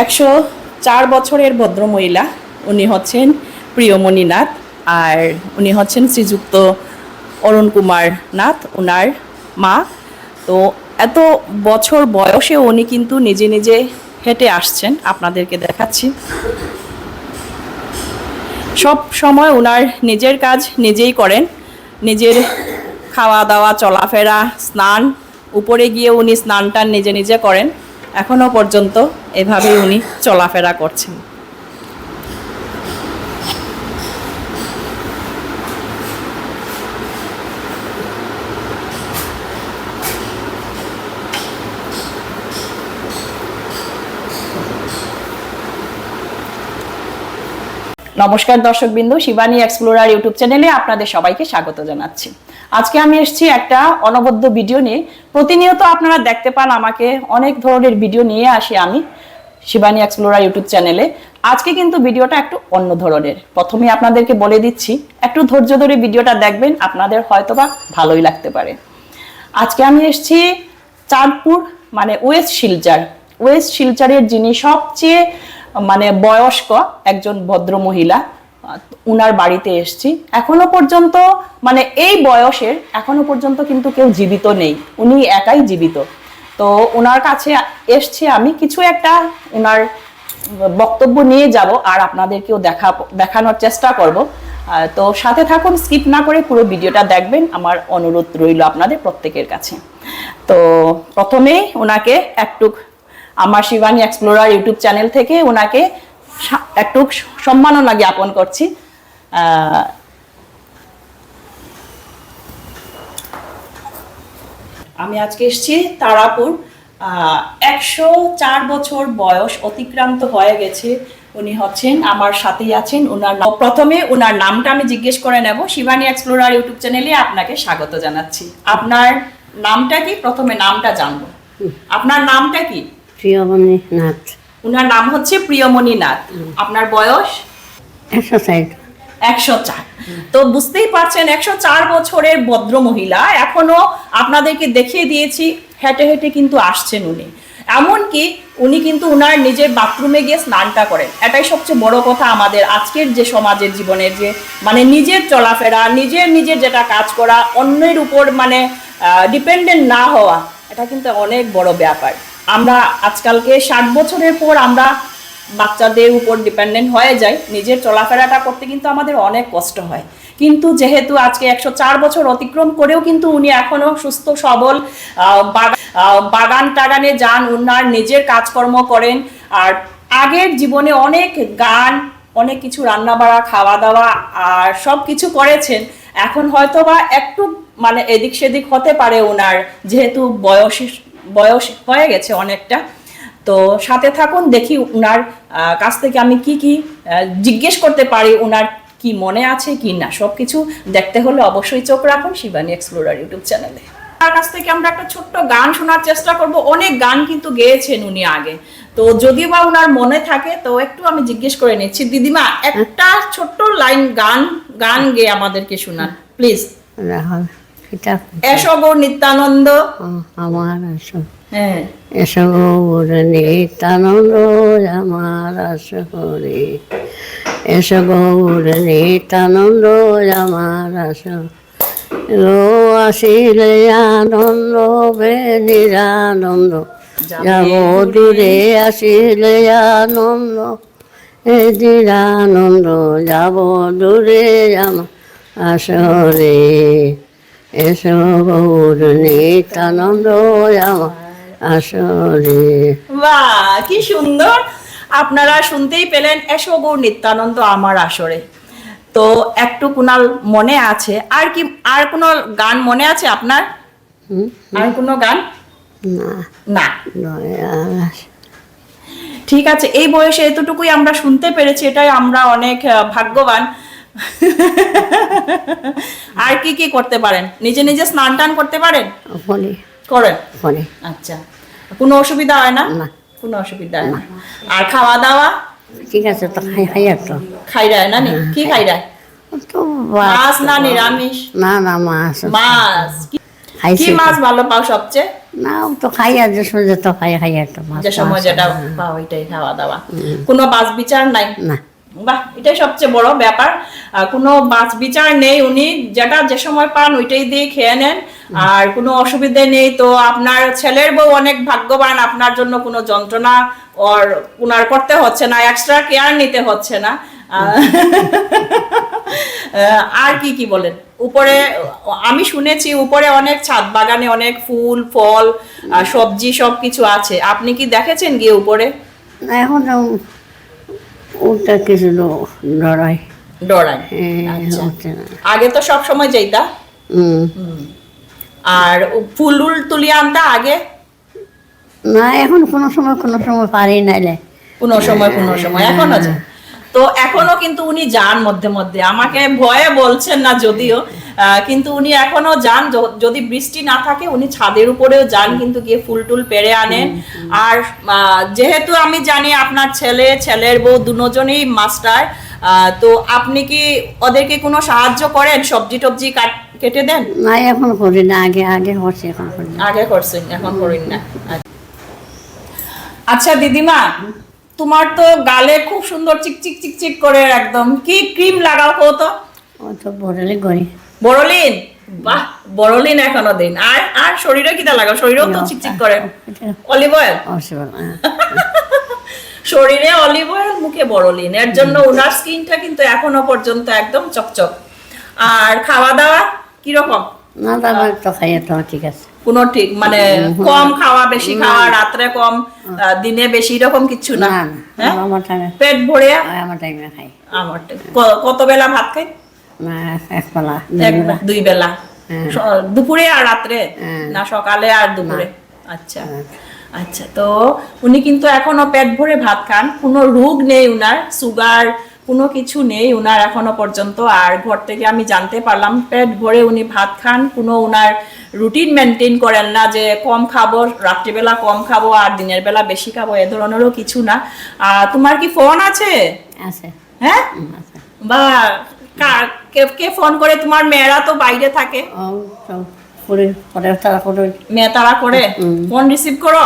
একশো চার বছরের ভদ্রমহিলা, উনি হচ্ছেন প্রিয়মণি নাথ আর উনি হচ্ছেন শ্রীযুক্ত অরুণ কুমার নাথ ওনার মা। তো এত বছর বয়সে উনি কিন্তু নিজে নিজে হেঁটে আসছেন, আপনাদেরকে দেখাচ্ছি। সব সময় ওনার নিজের কাজ নিজেই করেন। নিজের খাওয়া দাওয়া চলাফেরা, স্নান, উপরে গিয়ে উনি স্নানটা নিজে নিজে করেন। এখনও পর্যন্ত এভাবেই উনি চলাফেরা করছেন। নমস্কার দর্শকবিন্দু, শিবানী এক্সপ্লোরার ইউটিউব চ্যানেলে আপনাদের সবাইকে স্বাগত জানাচ্ছি। আজকে আমি এসেছি একটা অনবদ্য ভিডিও নিয়ে। প্রতিনিয়ত আপনারা দেখতে পান আমাকে অনেক ধরনের ভিডিও নিয়ে আসি আমি শিবানী এক্সপ্লোরার ইউটিউব চ্যানেলে। আজকে কিন্তু ভিডিওটা একটু অন্য ধরনের। প্রথমে আপনাদেরকে বলে দিচ্ছি, একটু ধৈর্য ধরে ভিডিওটা দেখবেন, আপনাদের হয়তোবা ভালোই লাগতে পারে। আজকে আমি এসেছি চাঁদপুর মানে ওয়েস্ট শিলচার। ওয়েস্ট শিলচারের যিনি সবচেয়ে মানে বয়স্ক একজন ভদ্র মহিলা উনার বাড়িতে এসছি। এখনও পর্যন্ত মানে এই বয়সের এখনও পর্যন্ত কিন্তু কেউ জীবিত নেই। উনি একাই জীবিত। তো ওনার কাছে এসছি আমি। কিছু একটা ওনার বক্তব্য নিয়ে যাব আর আপনাদেরকেও দেখা, দেখানোর চেষ্টা করব। তো সাথে থাকুন, স্কিপ না করে পুরো ভিডিওটা দেখবেন। আমার অনুরোধ রইল আপনাদের প্রত্যেকের কাছে। তো প্রথমেই ওনাকে একটু আমার শিবানী এক্সপ্লোরার ইউটিউব চ্যানেল থেকে ওনাকে একটু সম্মাননা জ্ঞাপন করছি। আমি আজকে এসেছি তারাপুর। একশো চার বছর বয়স অতিক্রান্ত হয়ে গেছে। উনি হচ্ছেন, আমার সাথেই আছেন ওনার প্রথমে ওনার নামটা আমি জিজ্ঞেস করে নেব। শিবানী এক্সপ্লোরার ইউটিউব চ্যানেলে আপনাকে স্বাগত জানাচ্ছি। আপনার নামটা কি? প্রথমে নামটা জানব। আপনার নামটা কি? প্রিয়মণি নাথ। ওনার নাম হচ্ছে প্রিয়মণি নাথ। আপনার বয়স? এক্সারসাইজ একশো চার। তো বুঝতেই পারছেন একশো চার বছরের ভদ্র মহিলা এখনও আপনাদেরকে দেখিয়ে দিয়েছি হেঁটে হেঁটে কিন্তু আসছেন উনি। এমনকি উনি কিন্তু উনার নিজের বাথরুমে গিয়ে স্নানটা করেন। এটাই সবচেয়ে বড় কথা আমাদের আজকের যে সমাজের জীবনের যে মানে নিজের চলাফেরা নিজের নিজের যেটা কাজ করা অন্যের উপর মানে ডিপেন্ডেন্ট না হওয়া এটা কিন্তু অনেক বড় ব্যাপার। আমরা আজকালকে ষাট বছরের পর আমরা বাচ্চাদের উপর ডিপেন্ডেন্ট হয়ে যাই। নিজের চলাফেরাটা করতে কিন্তু আমাদের অনেক কষ্ট হয়। কিন্তু যেহেতু আজকে একশো চার বছর অতিক্রম করেও কিন্তু উনি এখনও সুস্থ, সবল বাগান টাগানে যান, উনার নিজের কাজকর্ম করেন। আর আগের জীবনে অনেক গান, অনেক কিছু রান্না বাড়া খাওয়া দাওয়া আর সব কিছু করেছেন। এখন হয়তো বা একটু মানে এদিক সেদিক হতে পারে ওনার যেহেতু বয়স বয়স হয়ে গেছে অনেকটা। তো সাথে থাকুন, দেখি উনার কাছ থেকে আমি কি কি জিজ্ঞেস করতে পারি, উনার কি মনে আছে কি না। সবকিছু দেখতে হলে অবশ্যই চোখ রাখুন শিবানী এক্সপ্লোরার ইউটিউব চ্যানেলে। তার কাছ থেকে আমরা একটা ছোট্ট গান শোনার চেষ্টা করব। অনেক গান কিন্তু গেয়েছেন উনি আগে। তো যদি বা উনার মনে থাকে, তো একটু আমি জিজ্ঞেস করে নিচ্ছি। দিদিমা, একটা ছোট্ট লাইন গান গান গেয়ে আমাদেরকে শোনান, প্লিজ। রাহুল কিতাব এসো নিত্যানন্দ। আমার আসো হ্যাঁ। এসো গৌর নিত্যানন্দ আমার আসো হরে। এসো গৌর নিত্যানন্দ আমার আসো রো আসিলে আনন্দ বে নিরানন্দ যাব দূরে। আসিলে আনন্দ এ নিরানন্দ যাব দূরে আমার আসরে এসো গৌর নিত্যানন্দ আমার আসরে বাহ কি সুন্দর। আপনারা শুনতেই পেলেন এসো গৌর নিত্যানন্দ আমার আসরে। তো একটু কুনাল মনে আছে। আর কি আর কোনো গান মনে আছে আপনার? আর কোনো গান? না। না। ঠিক আছে এই বয়সে এতটুকুই আমরা শুনতে পেরেছি এটাই আমরা অনেক ভাগ্যবান। আর কি কি করতে পারেন? নিজে নিজে স্নান টান করতে পারেন? করেন? আচ্ছা। কোনো অসুবিধা হয় না? না। কোনো অসুবিধা হয় না। আর খাওয়া দাওয়া ঠিক আছে তো খাই খাই তো। খাই রায় না নি? কি খাই। রায়? তো বাস- মাছ না নিরামিষ? না না মাছ। মাছ। কি- মাছ ভালো পাও সবচেয়ে? না ও তো খাই আর যে সময় যেত খাই খাই একটা মাছ যে সময় যেটা হ্যাঁ। পাও ওইটাই খাওয়া দাওয়া কোনো বাস বিচার নাই? না। বাহ এটাই সবচেয়ে বড় ব্যাপার। কোনো বাছ বিচার নেই উনি। যেটা যে সময় পান ওইটাই দিয়ে খেয়ে নেন। আর কোনো অসুবিধে নেই তো আপনার ছেলের বউ অনেক ভাগ্যবান আপনার জন্য কোনো যন্ত্রণা ওর উনার করতে হচ্ছে না এক্সট্রা কেয়ার নিতে হচ্ছে না। আর কি কি বলেন? উপরে আমি শুনেছি উপরে অনেক ছাদ বাগানে অনেক ফুল ফল সবজি সব কিছু আছে। আপনি কি দেখেছেন গিয়ে উপরে? এখন ও- ওটা কিছু লো- লড়াই। ডরায় হ্যাঁ, আচ্ছা। আগে তো সব সময় যাইতা হুম। আর ফুল উল তুলিয়ে আনতা আগে? না এখন কোনো সময় কোনো সময় পারি নাইলে কোনো সময় কোনো সময়। এখনও যায় তো এখনও কিন্তু উনি যান মধ্যে মধ্যে। আমাকে ভয়ে বলছেন না যদিও কিন্তু উনি এখনও যান। যদি বৃষ্টি না থাকে উনি ছাদের উপরেও যান কিন্তু গিয়ে ফুল টুল পেরে আনেন। আর যেহেতু আমি জানি আপনার ছেলে ছেলের বউ দুজনেই মাস্টার তো আপনি কি ওদেরকে কোনো সাহায্য করেন? সবজি টবজি কাট- কেটে দেন? না এখন করি না। আগে আগে করছি এখন আগে করছেন এখন করেন না। আচ্ছা দিদিমা তোমার তো গালে খুব সুন্দর চিকচিক চিকচিক করে একদম। কি ক্রিম লাগাও কো তো? ও তো বড়লে করি। বড়লিন? বাহ বড়লিন এখনও দিন। আর আর শরীরে কিটা লাগাও? শরীরেও তো চিকচিক করে। অলিভ অয়েল না শরীরে অলিভ অয়েল মুখে বড়লিন। এর জন্য ওনার স্কিনটা কিন্তু এখনও পর্যন্ত একদম চকচক। আর খাওয়া দাওয়া কীরকম? না তারপর তো খাইয়ে তো ঠিক আছে। কোনো ঠিক মানে কম খাওয়া বেশি খাওয়া রাত্রে কম দিনে বেশি এরকম কিছু না। হ্যাঁ? না। আমার টাইমে পেট ভরে আমার টাইমে খাই। আমার কত বেলা ভাত খাই? এক দুই বেলা। হ্যাঁ। দুপুরে আর রাত্রে? হ্যাঁ। না সকালে আর দুপুরে। আচ্ছা। আচ্ছা তো উনি কিন্তু এখনও পেট ভরে ভাত খান। কোনো রোগ নেই উনার। সুগার কোনো কিছু নেই উনার এখনও পর্যন্ত। আর ঘর থেকে আমি জানতে পারলাম পেট ভরে উনি ভাত খান কোনো উনার রুটিন মেনটেন করেন না যে কম খাব রাত্রিবেলা কম খাব আর দিনের বেলা বেশি খাব এ ধরনেরও কিছু না। আর তোমার কি ফোন আছে? আছে। হ্যাঁ? বা কা- ফোন করে? তোমার মেয়েরা তো বাইরে থাকে। মেয়ে তারা করে? ফোন রিসিভ করো?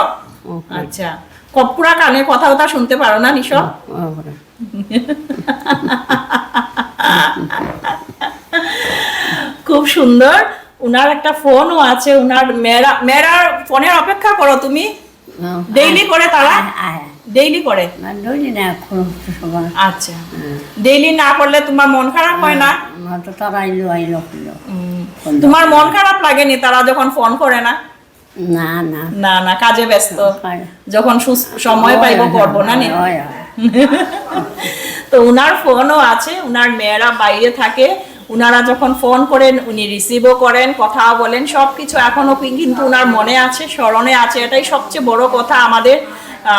আচ্ছা। ক- পুরা কানে কথা কথা শুনতে পারো না নিশো? খুব সুন্দর। উনার একটা ফোনও আছে উনার মেয়েরা মেয়েরার ফোনের অপেক্ষা করো তুমি। ডেইলি করে তারা? আয়, আয়। ডেইলি করে? না না আচ্ছা। ডেইলি না করলে তোমার মন খারাপ হয় না? না তো তারা আইলো আইলো। তোমার মন খারাপ লাগেনি তারা যখন ফোন করে না? না না। না না কাজে ব্যস্ত। হয়। যখন সময় পাইব করব না নি? হয়, হয়। তো উনার ফোনও আছে, উনার মেয়েরা বাইরে থাকে। উনারা যখন ফোন করেন, উনি রিসিভও করেন, কথাও বলেন সব কিছু এখনও কি- কিন্তু উনার মনে আছে, স্মরণে আছে। এটাই সবচেয়ে বড় কথা আমাদের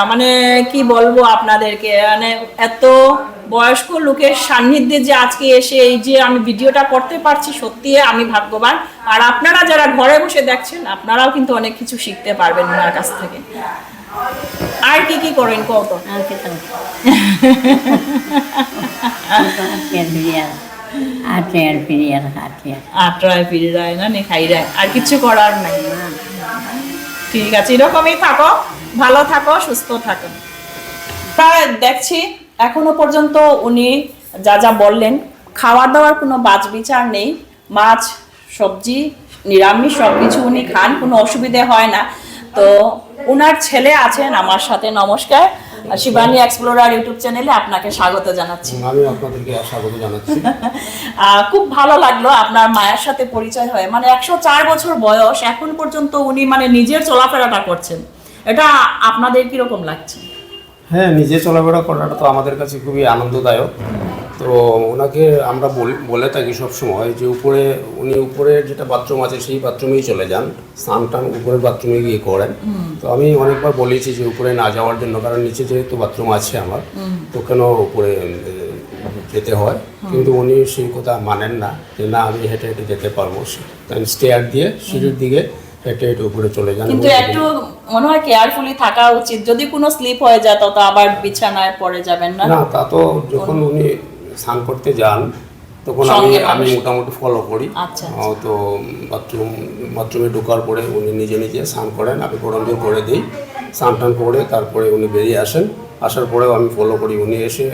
মানে কি বলব আপনাদেরকে মানে এত বয়স্ক লোকের সান্নিধ্যে যে আজকে এসে এই যে আমি ভিডিওটা করতে পারছি, সত্যি আমি ভাগ্যবান। আর আপনারা যারা ঘরে বসে দেখছেন, আপনারাও কিন্তু অনেক কিছু শিখতে পারবেন ওনার কাছ থেকে। আর কি কি করেন কত আর কি না নে কিছু করার নাই। ঠিক আছে এরকমই থাকো। ভালো থাকো সুস্থ থাকো। প্রায় দেখছি এখনও পর্যন্ত উনি যা যা বললেন খাওয়া দাওয়ার কোনো বাজ বিচার নেই। মাছ সবজি নিরামিষ সব কিছু উনি খান কোনো অসুবিধে হয় না। তো উনার ছেলে আছেন আমার সাথে নমস্কার। শিবানী এক্সপ্লোরার ইউটিউব চ্যানেলে আপনাকে স্বাগত জানাচ্ছি। আমি আপনাদেরকে স্বাগত জানাচ্ছি। খুব ভালো লাগল আপনার মায়ের সাথে পরিচয় হয়। মানে একশো চার বছর বয়স এখন পর্যন্ত উনি মানে নিজের চলাফেরাটা করছেন। এটা আপনাদের কীরকম লাগছে? হ্যাঁ নিজে চলাফেরা করাটা তো আমাদের কাছে খুবই আনন্দদায়ক। তো ওনাকে আমরা বল- থাকি সবসময় যে উপরে উনি উপরে যেটা বাথরুম আছে সেই বাথরুমেই চলে যান স্নান টান উপরের বাথরুমে গিয়ে করেন। তো আমি অনেকবার বলেছি যে উপরে না যাওয়ার জন্য কারণ নিচে যেহেতু বাথরুম আছে আমার তো কেন উপরে যেতে হয়? কিন্তু উনি সেই কথা মানেন না যে না আমি হেঁটে হেঁটে যেতে পারব। তাই স্টেয়ার দিয়ে সিঁড়ির দিকে হেঁটে হেঁটে উপরে চলে যান। কিন্তু একটু মনে হয় কেয়ারফুলি থাকা উচিত। যদি কোনো স্লিপ হয়ে যায় তত আবার বিছানায় পড়ে যাবেন না? না তা তো যখন উনি স্নান করতে যান তখন আমি আমি মোটামুটি ফলো করি। আচ্ছা, তো বাথরুম বাথরুমে ঢোকার পরে উনি নিজে নিজে স্নান করেন আমি গরম জল করে দিই স্নান টান করে তারপরে উনি বেরিয়ে আসেন। আসার পরেও আমি ফলো করি উনি এসে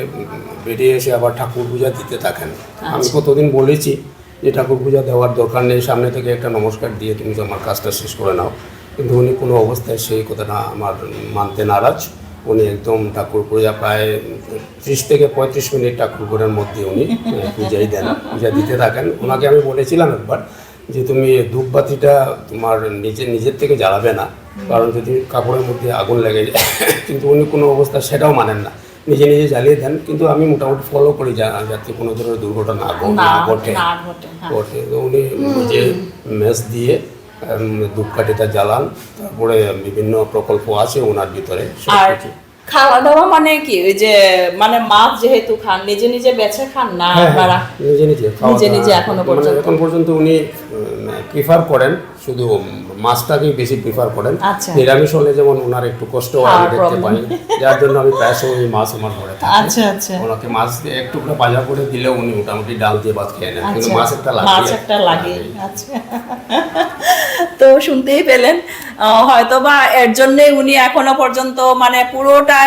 বেরিয়ে এসে আবার ঠাকুর পূজা দিতে থাকেন। আমি আচ্ছা। কতদিন বলেছি যে ঠাকুর পূজা দেওয়ার দরকার নেই সামনে থেকে একটা নমস্কার দিয়ে তুমি আমার কাজটা শেষ করে নাও। কিন্তু উনি কোনো অবস্থায় সেই কথাটা আমার মানতে নারাজ। উনি একদম ঠাকুর পূজা প্রায় ত্রিশ থেকে পঁয়ত্রিশ মিনিট ঠাকুর ঠাকুরের মধ্যে উনি পূজাই দেন পূজা দিতে থাকেন। ওনাকে আমি বলেছিলাম একবার যে তুমি ধূপবাতিটা তোমার নিজে নিজের থেকে জ্বালাবে না কারণ যদি কাপড়ের মধ্যে আগুন লেগে যায় কিন্তু উনি কোনো অবস্থা সেটাও মানেন না। নিজে নিজে জ্বালিয়ে দেন কিন্তু আমি মোটামুটি ফলো করি যা- যাতে কোনো ধরনের দুর্ঘটনা না ঘটে। ঘটে হ্যাঁ। তো উনি নিজে মেস দিয়ে ধূপকাঠিটা জ্বালান তারপরে বিভিন্ন প্রকল্প আছে ওনার ভিতরে আর খাওয়া দাওয়া মানে কি? ওই যে মানে মাছ যেহেতু খান নিজে নিজে বেছে খান না হ্যাঁ, আপনারা? নিজে নিজে নিজে নিজে এখনও মানে পর্যন্ত? এখন পর্যন্ত উনি প্রিফার করেন শুধু মাছটাকেই বেশি প্রিফার করেন। আচ্ছা। নিরামিষ হলে যেমন ওনার একটু কষ্ট হয় আমি দেখতে পাই। যার জন্য আমি প্রায় সময় মাছ আমার ঘরে থাকে। আচ্ছা আচ্ছা। ওনাকে মাছ দিয়ে একটু করে ভাজা করে দিলেও উনি মোটামুটি ডাল দিয়ে ভাত খেয়ে নেন। কিন্তু আচ্ছা মাছ একটা লাগে। মাছ একটা লাগে। আচ্ছা। তো শুনতেই পেলেন আহ, হয়তোবা এর জন্যে উনি এখনও পর্যন্ত মানে পুরোটা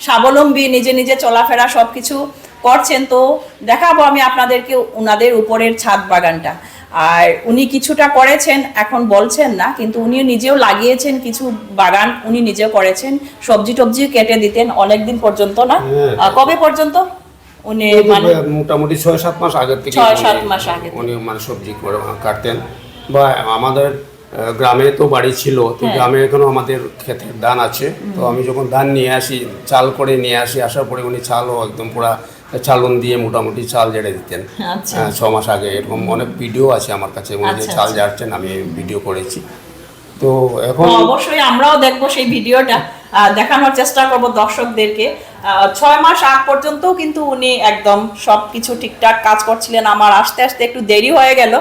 স্বাবলম্বী নিজে নিজে চলাফেরা সবকিছু করছেন। তো দেখাবো আমি আপনাদেরকে উনাদের উপরের ছাদ বাগানটা। আর উনি কিছুটা করেছেন এখন বলছেন না কিন্তু উনি নিজেও লাগিয়েছেন কিছু বাগান উনি নিজেও করেছেন। সবজি টবজি কেটে দিতেন অনেক দিন পর্যন্ত না? হ্যাঁ। কবে পর্যন্ত? উনি মানে মোটামুটি ছয় সাত মাস আগে থেকে ছয় সাত মাস আগে উনি মানে সবজি কাটতেন। বা আমাদের গ্রামে তো বাড়ি ছিল তো হ্যাঁ। গ্রামে এখনও আমাদের ক্ষেতের ধান আছে। তো আমি যখন ধান নিয়ে আসি চাল করে নিয়ে আসি আসার পরে উনি চালও একদম পুরা চালন দিয়ে মোটামুটি চাল জেড়ে দিতেন। আচ্ছা। হ্যাঁ, ছ মাস আগে এরকম অনেক ভিডিও আছে আমার কাছে উনি যে আচ্ছা, চাল আচ্ছা। জাড়ছেন আমি ভিডিও করেছি। তো এখন অবশ্যই আমরাও দেখব সেই ভিডিওটা। দেখানোর চেষ্টা করব দর্শকদেরকে। ছয় মাস আগ পর্যন্ত কিন্তু উনি একদম সব কিছু ঠিকঠাক কাজ করছিলেন। আমার আসতে আসতে একটু দেরি হয়ে গেল।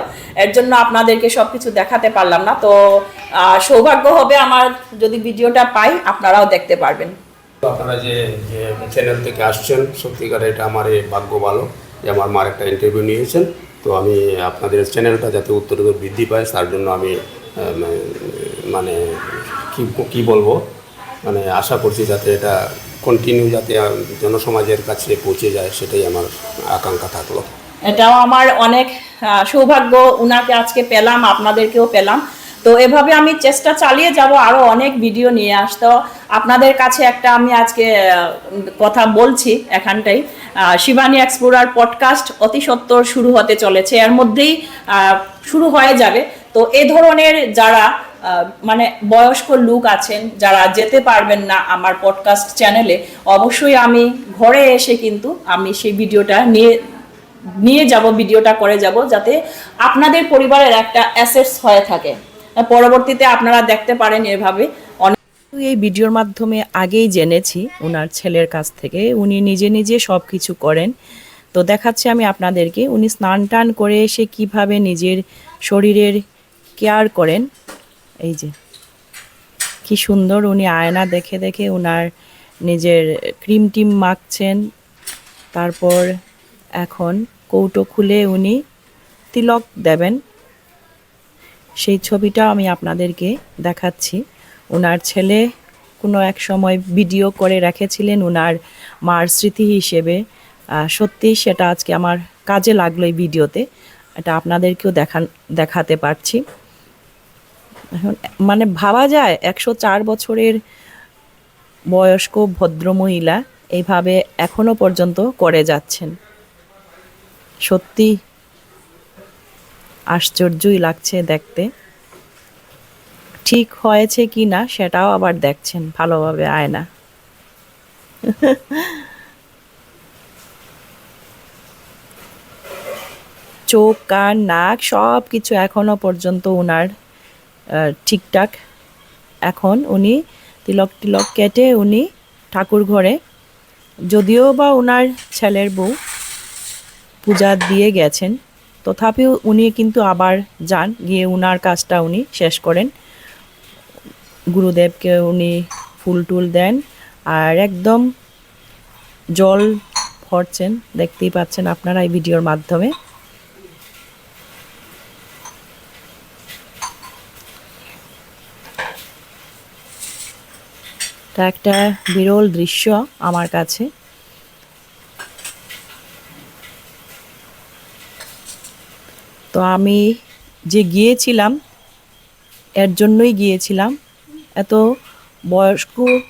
এর জন্য আপনাদেরকে সব কিছু দেখাতে পারলাম না। তো সৌভাগ্য হবে আমার যদি ভিডিওটা পাই, আপনারাও দেখতে পারবেন। আপনারা যে চ্যানেল থেকে আসছেন, সত্যিকার এটা আমার ভাগ্য ভালো যে আমার মার একটা ইন্টারভিউ নিয়েছেন। তো আমি আপনাদের চ্যানেলটা যাতে উত্তরোত্তর বৃদ্ধি পায়, তার জন্য আমি মানে কি কি বলব? মানে আশা করছি যাতে এটা কন্টিনিউ যাতে জনসমাজের কাছে পৌঁছে যায়, সেটাই আমার আকাঙ্ক্ষা থাকল। এটাও আমার অনেক সৌভাগ্য, উনাকে আজকে পেলাম, আপনাদেরকেও পেলাম। তো এভাবে আমি চেষ্টা চালিয়ে যাব আরও অনেক ভিডিও নিয়ে আসতো। আপনাদের কাছে একটা আমি আজকে কথা বলছি এখানটাই। শিবানী এক্সপ্লোরার পডকাস্ট অতি সত্বর শুরু হতে চলেছে। এর মধ্যেই শুরু হয়ে যাবে। তো এ ধরনের যারা মানে বয়স্ক লোক আছেন যারা যেতে পারবেন না আমার পডকাস্ট চ্যানেলে অবশ্যই আমি ঘরে এসে কিন্তু আমি সেই ভিডিওটা নিয়ে নিয়ে যাব, ভিডিওটা করে যাব, যাতে আপনাদের পরিবারের একটা অ্যাসেটস হয়ে থাকে। পরবর্তীতে আপনারা দেখতে পারেন এভাবে। অনেক এই ভিডিওর মাধ্যমে আগেই জেনেছি ওনার ছেলের কাছ থেকে। উনি নিজে নিজে সব কিছু করেন। তো দেখাচ্ছি আমি আপনাদেরকে। উনি স্নান টান করে এসে কীভাবে নিজের শরীরের কেয়ার করেন। এই যে। কি সুন্দর উনি আয়না দেখে দেখে উনার নিজের ক্রিম টিম মাখছেন। তারপর এখন কৌটো খুলে উনি তিলক দেবেন। সেই ছবিটা আমি আপনাদেরকে দেখাচ্ছি। ওনার ছেলে কোনো এক সময় ভিডিও করে রেখেছিলেন ওনার মার স্মৃতি হিসেবে। সত্যি সেটা আজকে আমার কাজে লাগল এই ভিডিওতে। এটা আপনাদেরকেও দেখান, দেখাতে পারছি। এখন মানে ভাবা যায় একশো চার বছরের বয়স্ক ভদ্রমহিলা এইভাবে এখনও পর্যন্ত করে যাচ্ছেন। সত্যি আশ্চর্যই লাগছে দেখতে। ঠিক হয়েছে কি না সেটাও আবার দেখছেন, ভালোভাবে আয়না চোখ, কান, নাক সব কিছু এখনও পর্যন্ত ওনার ঠিকঠাক। এখন উনি তিলক টিলক কেটে উনি ঠাকুর ঘরে, যদিও বা ওনার ছেলের বউ পূজা দিয়ে গেছেন, তথাপিও উনি কিন্তু আবার যান, গিয়ে উনার কাজটা উনি শেষ করেন। গুরুদেবকে উনি ফুল টুল দেন আর একদম জল ভরছেন, দেখতেই পাচ্ছেন আপনারা এই ভিডিওর মাধ্যমে। এটা একটা বিরল দৃশ্য আমার কাছে। তো আমি যে গিয়েছিলাম, এর জন্যই গিয়েছিলাম। এত বয়স্ক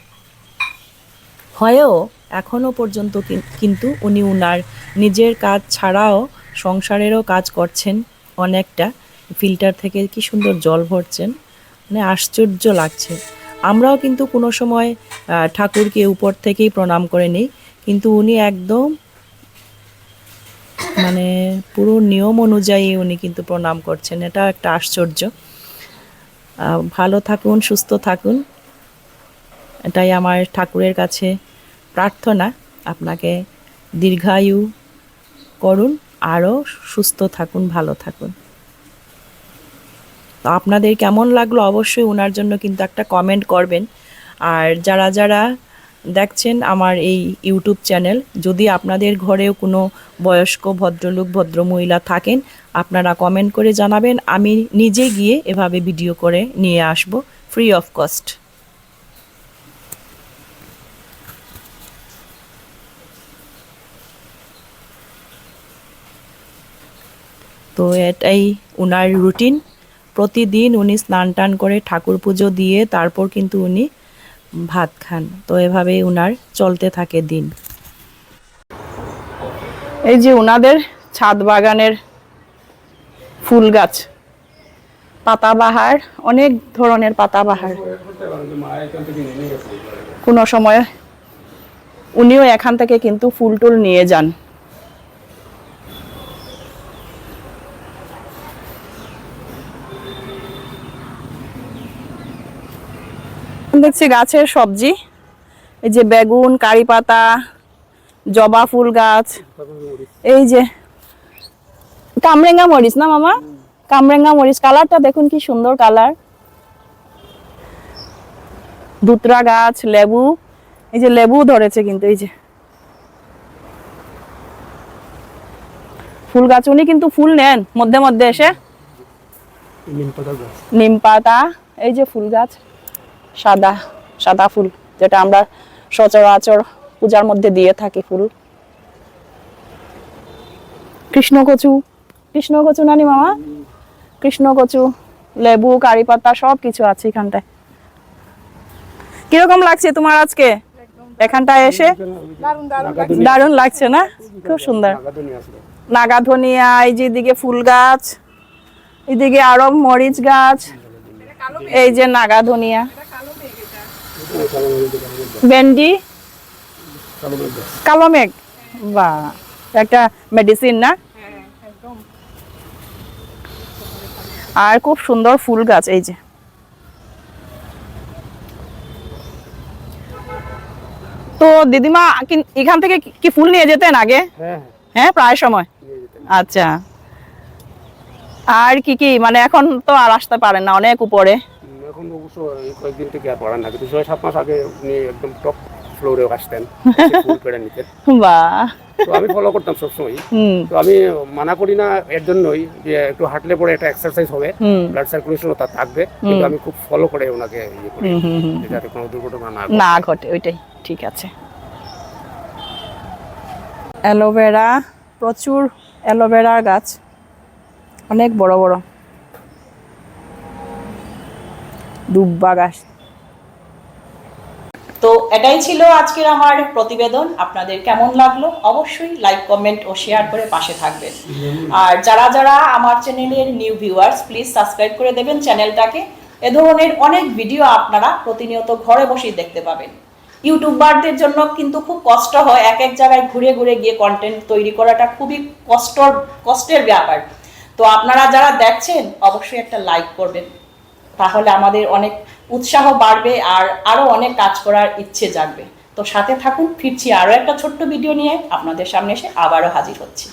হয়েও এখনও পর্যন্ত কিন- কিন্তু উনি উনার নিজের কাজ ছাড়াও সংসারেরও কাজ করছেন অনেকটা। ফিল্টার থেকে কি সুন্দর জল ভরছেন। মানে আশ্চর্য লাগছে। আমরাও কিন্তু কোনো সময় ঠাকুরকে উপর থেকেই প্রণাম করে নিই। কিন্তু উনি একদম মানে পুরো নিয়ম অনুযায়ী উনি কিন্তু প্রণাম করছেন। এটা একটা আশ্চর্য। ভালো থাকুন, সুস্থ থাকুন। এটাই আমার ঠাকুরের কাছে প্রার্থনা। আপনাকে দীর্ঘায়ু করুন, আরও সুস্থ থাকুন, ভালো থাকুন। আপনাদের কেমন লাগল অবশ্যই ওনার জন্য কিন্তু একটা কমেন্ট করবেন। আর যারা যারা দেখছেন আমার এই ইউটিউব চ্যানেল, যদি আপনাদের ঘরেও কোনো বয়স্ক ভদ্রলোক, ভদ্রমহিলা থাকেন, আপনারা কমেন্ট করে জানাবেন। আমি নিজে গিয়ে এভাবে ভিডিও করে নিয়ে আসব ফ্রি অফ কস্ট তো এটাই ওনার রুটিন প্রতিদিন উনি স্নান টান করে ঠাকুর পুজো দিয়ে তারপর কিন্তু উনি ভাত খান। তো এভাবেই উনার চলতে থাকে দিন। এই যে উনাদের ছাদ বাগানের ফুল গাছ, পাতাবাহার, অনেক ধরনের পাতাবাহার। কোনো সময় উনিও এখান থেকে কিন্তু ফুল টুল নিয়ে যান। দেখছি গাছের সবজি। এই যে বেগুন কারি পাতা জবা ফুল গাছ। এই যে কামরেঙ্গা মরিচ না মামা? কামরেঙ্গা মরিচ। কালারটা দেখুন কি সুন্দর কালার। দুতরা গাছ লেবু। এই যে লেবু ধরেছে কিন্তু এই যে। ফুল গাছ উনি কিন্তু ফুল নেন মধ্যে মধ্যে এসে। নিম পাতা এই যে ফুল গাছ। সাদা সাদা ফুল যেটা আমরা সচরাচর পূজার মধ্যে দিয়ে থাকি ফুল। কৃষ্ণকচু কৃষ্ণকচু নানি মামা? কৃষ্ণকচু লেবু কারি পাতা সব কিছু আছে এখানটায়। কীরকম লাগছে তোমার আজকে? এখানটায় এসে? দারুণ লাগছে। না? খুব সুন্দর। নাগা ধনিয়া এই যে এদিকে ফুল গাছ এদিকে আরও মরিচ গাছ এই যে নাগা ধনিয়া ভেন্ডি? কালো মেঘ। বা একটা মেডিসিন না? আর খুব সুন্দর ফুল গাছ এই যে। তো দিদিমা এখান থেকে কি- কি ফুল নিয়ে যেতেন আগে? হ্যাঁ প্রায় সময়? আচ্ছা। আর কি কি মানে এখন তো আর আসতে পারেন না অনেক উপরে। এখন অবশ্য এই কয়েকদিন থেকে আর পড়ান না কিন্তু ছয় সাত মাস আগে উনি একদম টপ ফ্লোরে আসতেন ফুল পেড়ে নিতেন। বা তো আমি ফলো করতাম সবসময় তো আমি মানা করি না এর জন্যই যে একটু হাঁটলে পরে একটা এক্সারসাইজ হবে ব্লাড সার্কুলেশনও তার থাকবে কিন্তু আমি খুব ফলো করে ওনাকে ইয়ে করি। যাতে কোনো দুর্ঘটনা না না ঘটে ওইটাই ঠিক আছে। অ্যালোভেরা প্রচুর অ্যালোভেরার গাছ অনেক বড় বড়। দুব্বা গাছ। তো এটাই ছিল আজকের আমার প্রতিবেদন। আপনাদের কেমন লাগল? অবশ্যই লাইক কমেন্ট ও শেয়ার করে পাশে থাকবেন। আর যারা যারা আমার চ্যানেলের নিউ ভিউয়ার্স প্লিজ সাবস্ক্রাইব করে দেবেন চ্যানেলটাকে। এ ধরনের অনেক ভিডিও আপনারা প্রতিনিয়ত ঘরে বসেই দেখতে পাবেন। ইউটিউবারদের জন্য কিন্তু খুব কষ্ট হয় এক এক জায়গায় ঘুরে ঘুরে গিয়ে কন্টেন্ট তৈরি করাটা খুবই কষ্টর, কষ্টের ব্যাপার। তো আপনারা যারা দেখছেন, অবশ্যই একটা লাইক করবেন। তাহলে আমাদের অনেক উৎসাহ বাড়বে আর আরও অনেক কাজ করার ইচ্ছে জাগবে। তো সাথে থাকুন, ফিরছি আরও একটা ছোট্ট ভিডিও নিয়ে। আপনাদের সামনে এসে আবারও হাজির হচ্ছি।